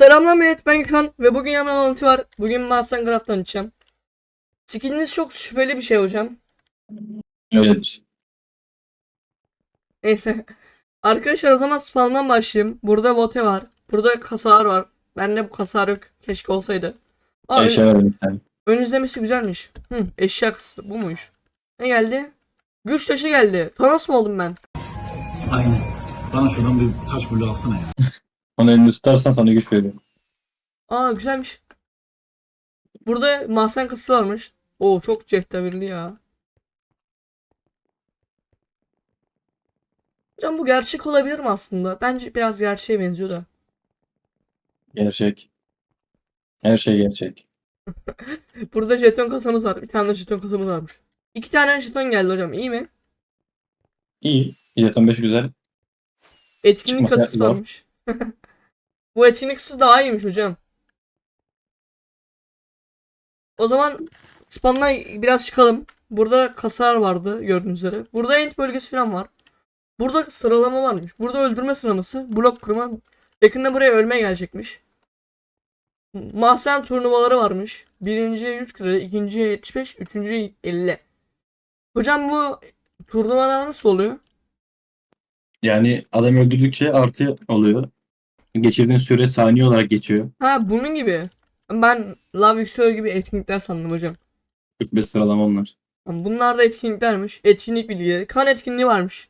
Selamlar millet ben Gökhan ve bugün yanımda alıntı var. Bugün Mahsen Craft'tan açacağım. Skininiz çok şüpheli bir şey hocam. Öyledir. Neyse. Arkadaşlar o zaman spawn'dan başlayayım. Burada vote var. Burada kasar var. Bende bu kasar yok. Keşke olsaydı. Aa, ön- Eşya verin bir tane. ön izlemesi güzelmiş. Hı, eşya kısmı bu muymuş? Ne geldi? Güç taşı geldi. Thanos mu oldum ben? Aynen. Bana şuradan bir taş bulu alsana ya. Onu elinde tutarsan sana güç veriyor. Aa güzelmiş. Burada mahzen kısası varmış. Oo çok cehdevirli ya. Hocam bu gerçek olabilir mi aslında? Bence biraz gerçeğe benziyor da. Gerçek. Her şey gerçek. Burada jeton kasamız var. Bir tane de jeton kasamız varmış. İki tane jeton geldi hocam. İyi mi? İyi. Jeton 5 güzel. Etkinlik Çıkması kasası varmış. Bu etkinlik kasası daha iyiymiş hocam. O zaman spamdan biraz çıkalım. Burada kasar vardı gördüğünüz üzere. Burada end bölgesi falan var. Burada sıralama varmış. Burada öldürme sıralaması, blok kırma. Yakında buraya ölmeye gelecekmiş. Mahzen turnuvaları varmış. Birinciye 100 kredi, ikinciye 75, üçüncüye 50. Hocam bu turnuvalar nasıl oluyor? Yani adam öldürdükçe artı oluyor. Geçirdiğin süre saniye olarak geçiyor. Ha bunun gibi. Ben Love Yükseliyor gibi etkinlikler sandım hocam. 45 sıralama onlar. Bunlar da etkinliklermiş. Etkinlik bilgileri. Kan etkinliği varmış.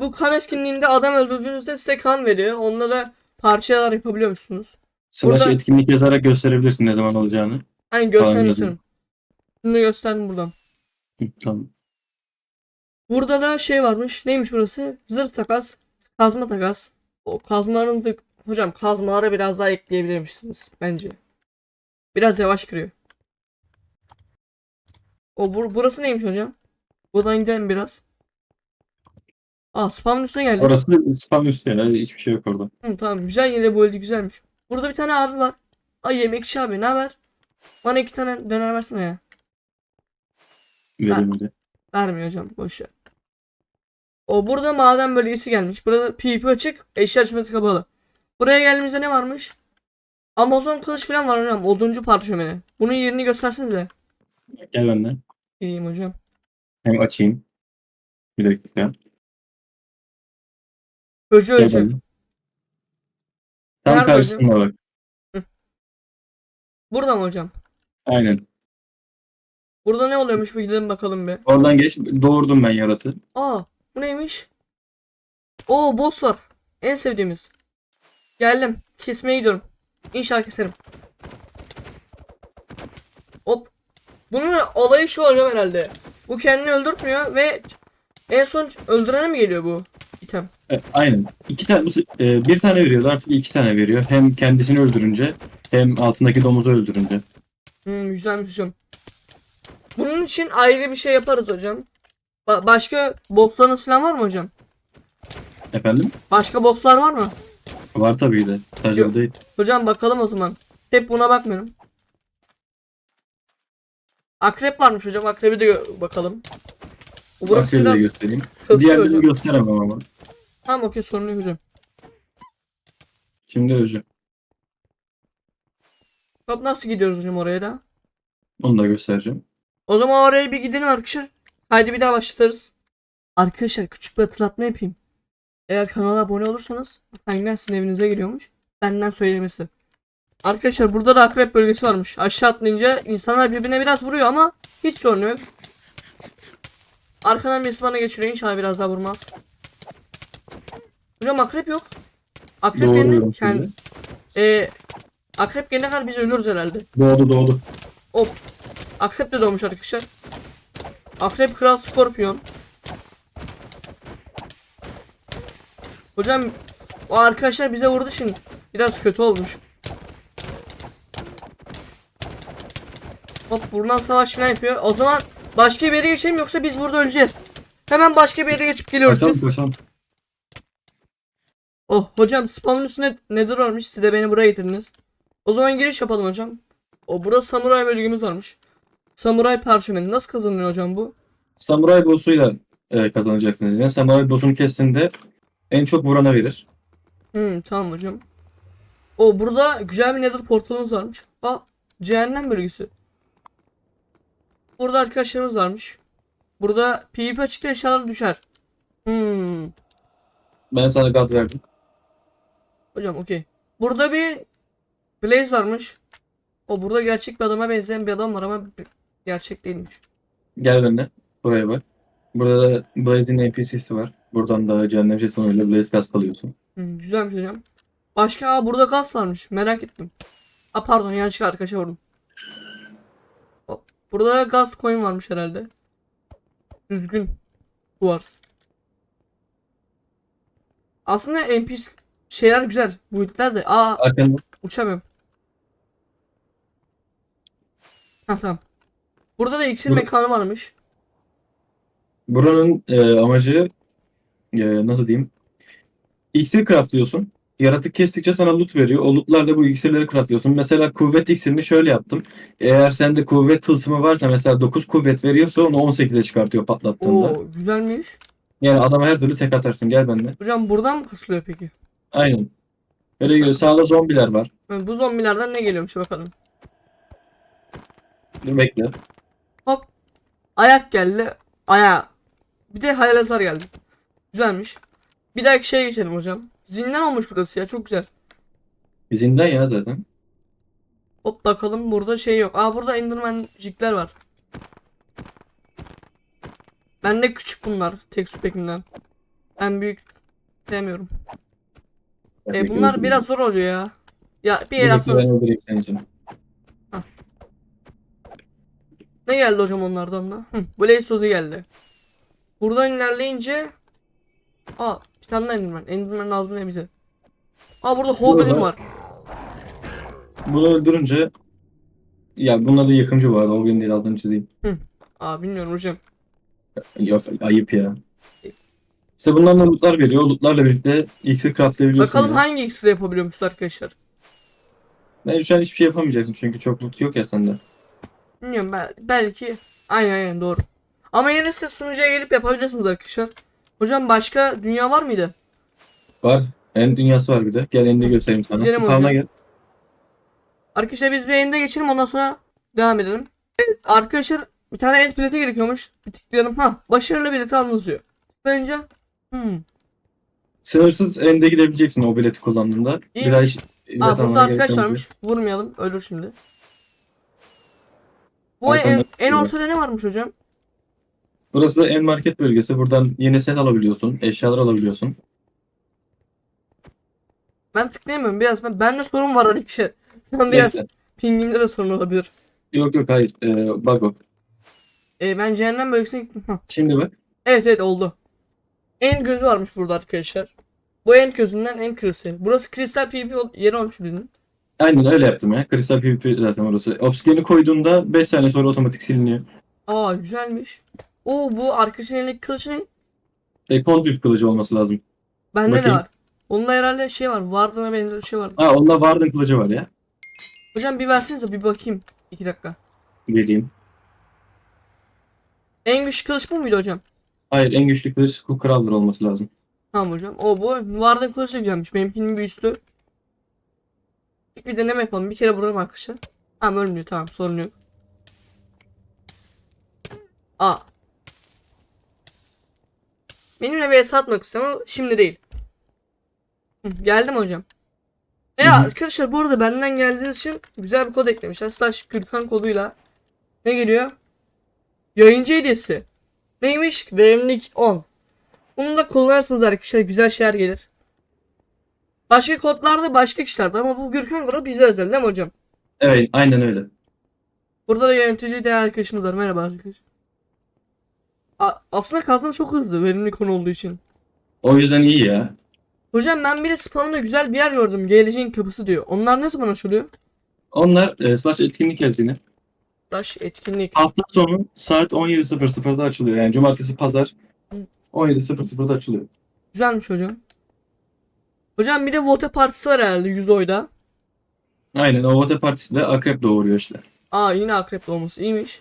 Bu kan etkinliğinde adam öldürdüğünüzde size kan veriyor. Onunla da parçalar yapabiliyor musunuz? Slash Burada- etkinlik yazarak gösterebilirsin ne zaman olacağını. Hani istiyorum. Bunu gösterdim buradan. Tamam. Burada da şey varmış. Neymiş burası? Zırh takas. Kazma takas. O kazmaların da... Hocam kazmalara biraz daha ekleyebilirmişsiniz bence. Biraz yavaş kırıyor. O bur burası neymiş hocam? Buradan gidelim biraz. Aa spawn üstüne geldik. Orası spam üstü yani hiçbir şey yok orada. Hı, tamam güzel yere böldü güzelmiş. Burada bir tane abi var. Ay yemekçi abi ne haber? Bana iki tane döner versene ya. Vereyim hadi. Vermiyor hocam boş ver. O burada maden bölgesi gelmiş. Burada PvP açık, eşya açması kapalı. Buraya geldiğimizde ne varmış? Amazon kılıç falan var hocam. Oduncu parşömeni. Bunun yerini göstersenize. Gel benden. Gideyim hocam. Hem açayım. Bir dakika. Öcü Gel öcü. benden. Tam Nerede karşısında bak. Burada mı hocam? Aynen. Burada ne oluyormuş bir gidelim bakalım bir. Oradan geç. Doğurdum ben yaratı. Aa bu neymiş? Oo boss var. En sevdiğimiz. Geldim. Kesmeye gidiyorum. İnşallah keserim. Hop. Bunun olayı şu hocam herhalde. Bu kendini öldürtmüyor ve en son öldürene mi geliyor bu item? E, aynen. İki tane, e, bir tane veriyordu artık iki tane veriyor. Hem kendisini öldürünce hem altındaki domuzu öldürünce. Hmm, güzelmiş hocam. Bunun için ayrı bir şey yaparız hocam. Ba- başka bosslarınız falan var mı hocam? Efendim? Başka bosslar var mı? Var tabii de. Sadece Yok. o değil. Hocam bakalım o zaman. Hep buna bakmıyorum. Akrep varmış hocam. Akrebi de bakalım. Burası Akrebi de biraz göstereyim. kasıyor Diğerlerini hocam. gösteremem ama. Tamam okey sorun yok hocam. Şimdi özü. Hop nasıl gidiyoruz hocam oraya da? Onu da göstereceğim. O zaman oraya bir gidelim arkadaşlar. Haydi bir daha başlarız. Arkadaşlar küçük bir hatırlatma yapayım. Eğer kanala abone olursanız benden sizin evinize geliyormuş. Benden söylemesi. Arkadaşlar burada da akrep bölgesi varmış. Aşağı atlayınca insanlar birbirine biraz vuruyor ama hiç sorun yok. Arkadan birisi bana geçiriyor. İnşallah biraz daha vurmaz. Hocam akrep yok. Akrep yerine Doğruyorum kendi... Ee, akrep gelene kadar biz ölürüz herhalde. Doğdu doğdu. Hop. Akrep de doğmuş arkadaşlar. Akrep kral skorpiyon. Hocam o arkadaşlar bize vurdu şimdi. Biraz kötü olmuş. Hop buradan savaş falan yapıyor. O zaman başka bir yere geçelim yoksa biz burada öleceğiz. Hemen başka bir yere geçip geliyoruz Kaçalım biz. kaçalım. Oh hocam spawn'ın üstünde nedir varmış siz de beni buraya getirdiniz. O zaman giriş yapalım hocam. O burada samuray bölgemiz varmış. Samuray parşömeni nasıl kazanılıyor hocam bu? Samuray boss'uyla e, kazanacaksınız yine. Samuray boss'unu kestiğinde en çok vurana verir. Hmm, tamam hocam. O burada güzel bir nether portalımız varmış. Aa cehennem bölgesi. Burada arkadaşlarımız varmış. Burada PvP açıkta eşyalar düşer. Hmm. Ben sana gad verdim. Hocam okey. Burada bir Blaze varmış. O burada gerçek bir adama benzeyen bir adam var ama gerçek değilmiş. Gel benimle. Buraya bak. Burada da Blaze'in NPC'si var. Buradan da cehennem jetonuyla Blaze gaz alıyorsun. Hmm, güzelmiş hocam. Başka aa burada gaz varmış. Merak ettim. Aa pardon yanlışlıkla arkadaşa vurdum. Hop, Burada gaz coin varmış herhalde. Düzgün. Duars. Aslında NPC şeyler güzel. Build'ler de. Aa Arkanda uçamıyorum. Ha tamam. Burada da iksir Bu- mekanı varmış. Buranın e, amacı e, nasıl diyeyim? İksir craftlıyorsun. Yaratık kestikçe sana loot veriyor. O lootlarla bu iksirleri craftlıyorsun. Mesela kuvvet iksirini şöyle yaptım. Eğer sende kuvvet tılsımı varsa mesela 9 kuvvet veriyorsa onu 18'e çıkartıyor patlattığında. Oo güzelmiş. Yani adama her türlü tek atarsın. Gel benimle. Hocam buradan mı kısılıyor peki? Aynen. Öyle geliyor. Sağda zombiler var. Yani bu zombilerden ne geliyormuş bakalım. Dur bekle. Ayak geldi. Aya. Bir de hayalasar geldi. Güzelmiş. Bir dahaki şeye geçelim hocam. Zindan olmuş burası ya çok güzel. Izinden ya zaten. Hop bakalım burada şey yok. Aa burada endermancikler var. Bende küçük bunlar. Tek spekinden. Ben büyük sevmiyorum. E, bunlar biraz zor oluyor ya. Ya bir el ben atsanız. Ne geldi hocam onlardan da? Hı, Blaze sözü geldi. Buradan ilerleyince Aa bir tane daha Enderman. Enderman lazım ne bize? Aa burada Burada- var. Bunu öldürünce ya bunlar da yakımcı bu arada. O gün değil adını çizeyim. Aa bilmiyorum hocam. Yok ayıp ya. İşte bundan da lootlar veriyor. Lootlarla birlikte iksir craftlayabiliyorsun. Bakalım ya. hangi iksiri yapabiliyormuşuz arkadaşlar. Ben şu an hiçbir şey yapamayacaksın çünkü çok loot yok ya sende. Bilmiyorum bel- belki. Aynen aynen doğru. Ama yine siz sunucuya gelip yapabilirsiniz arkadaşlar. Hocam başka dünya var mıydı? Var. En dünyası var bir de. Gel elini göstereyim sana. Gidelim Spawn'a hocam. gel. Arkadaşlar biz bir end'e geçelim ondan sonra devam edelim. Evet, arkadaşlar bir tane end plate gerekiyormuş. Bir tıklayalım. Ha başarılı bileti anlatıyor. Tıklayınca hmm. Sınırsız ende gidebileceksin o bileti kullandığında. İyi. Bir daha hiç bilet Aa almana burada gerek arkadaş varmış. Vurmayalım. Ölür şimdi. Bu Arkamda en, en ortada ne varmış hocam? Burası da en market bölgesi. Buradan yeni set alabiliyorsun. Eşyalar alabiliyorsun. Ben tıklayamıyorum biraz. Ben, bende sorun var arkadaşlar. Ben biraz Neyse. pingimde de sorun olabilir. Yok yok hayır. Ee, bak bak. Ee, ben cehennem bölgesine gittim. Hah. Şimdi bak. Evet evet oldu. En gözü varmış burada arkadaşlar. Bu en gözünden en kristal. Burası kristal PvP yeri olmuş bildiğin. Aynen öyle yaptım ya. Kristal PvP zaten orası. Obsidian'i koyduğunda 5 saniye sonra otomatik siliniyor. Aa güzelmiş. Oo bu arkadaşın elindeki kılıç ne? E, Contrib kılıcı olması lazım. Bende de Bakayım. var. Onda herhalde şey var. Vardığına benzer bir şey var. Ha onda Warden kılıcı var ya. Hocam bir versenize bir bakayım. İki dakika. Vereyim. En güçlü kılıç bu muydu hocam? Hayır en güçlü kılıç Kraldır olması lazım. Tamam hocam. O bu. Vardığın kılıç da güzelmiş. Benimkinin bir üstü. Bir deneme yapalım. Bir kere vuralım arkadaşlar. Tamam ölmüyor. Tamam sorun yok. Aa. Benimle vs atmak istiyorum şimdi değil. Hı, geldim hocam. E hı. arkadaşlar bu arada benden geldiğiniz için güzel bir kod eklemişler. Slash Gürkan koduyla. Ne geliyor? Yayıncı hediyesi. Neymiş? Verimlilik 10. Bunu da kullanırsınız arkadaşlar. Güzel şeyler gelir. Başka kodlarda başka kişilerde ama bu Gürkan kodu bize özel değil mi hocam? Evet aynen öyle. Burada da yönetici değer arkadaşımız var. Merhaba arkadaşlar. A- aslında kazma çok hızlı verimli konu olduğu için. O yüzden iyi ya. Hocam ben bir de spawn'da güzel bir yer gördüm. Geleceğin kapısı diyor. Onlar ne zaman açılıyor? Onlar e, slash etkinlik yazını. Taş etkinlik. Hafta sonu saat 17.00'da açılıyor. Yani cumartesi pazar 17.00'da açılıyor. Güzelmiş hocam. Hocam bir de vote partisi var herhalde 100 oyda. Aynen o vote partisi de akrep doğuruyor işte. Aa yine akrep olması iyiymiş.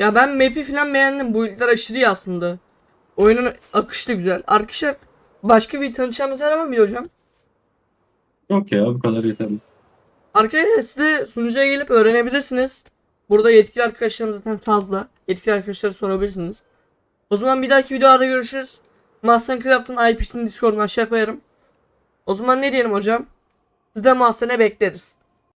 Ya ben map'i falan beğendim. Bu ilkler aşırı iyi aslında. Oyunun akışı da güzel. Arkadaşlar başka bir tanışacağımız yer var mı hocam? Yok ya bu kadar yeterli. Arkadaşlar siz de sunucuya gelip öğrenebilirsiniz. Burada yetkili arkadaşlarım zaten fazla. Yetkili arkadaşlara sorabilirsiniz. O zaman bir dahaki videoda görüşürüz. Mastercraft'ın IP'sini Discord'una aşağı koyarım. O zaman ne diyelim hocam? Siz de Master'e bekleriz.